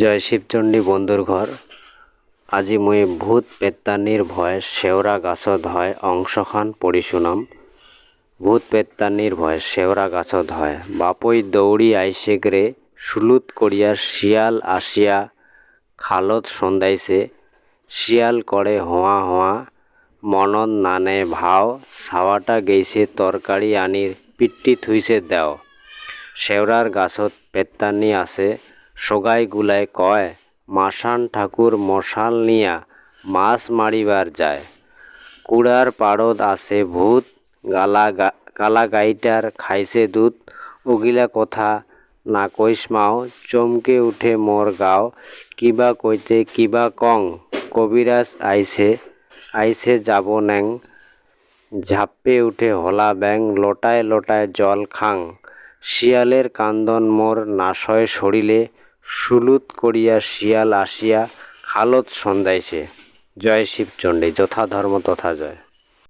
জয় শিবচণ্ডী বন্ধুর ঘর। আজি মুই ভূত পেত্তানির ভয় শেওরা গাছত হয় অংশখান পড়ি শুনাম ভূত পেত্তানির ভয় শেওরা গাছত হয়। বাপই দৌড়ি আইসে রে সুলুত করিয়া শিয়াল আসিয়া খালত সন্ধ্যাইছে শিয়াল করে হোয়া হোয়া মনন নানে ভাও। ছাওয়াটা গেইছে তরকারি আনির পিট্টি থুইছে দেও। শেওরার গাছত পেত্তানি আছে। সগাই গুলাই কয় মাসান ঠাকুর মশাল নিয়া মাছ মারিবার যায়। কুড়ার পাড়ত আছে ভূত, গালা কালা গাইটার খাইছে দুধ। ওগিলা কথা না কইস মাও, চমকে উঠে মোর গাও। কিবা কইতে কিবা কং, কবিরাজ আইছে আইছে যাব ন্যাং। ঝাপ্পে উঠে হলা ব্যাং লোটায় লোটায় জল খাং। শিয়ালের কান্দন মোর নাশয় সরিলে। সুলুত করিয়া শিয়াল আসিয়া খালত সন্ধ্যাইছে জয় শিবচণ্ডী যথা ধর্ম তথা জয়।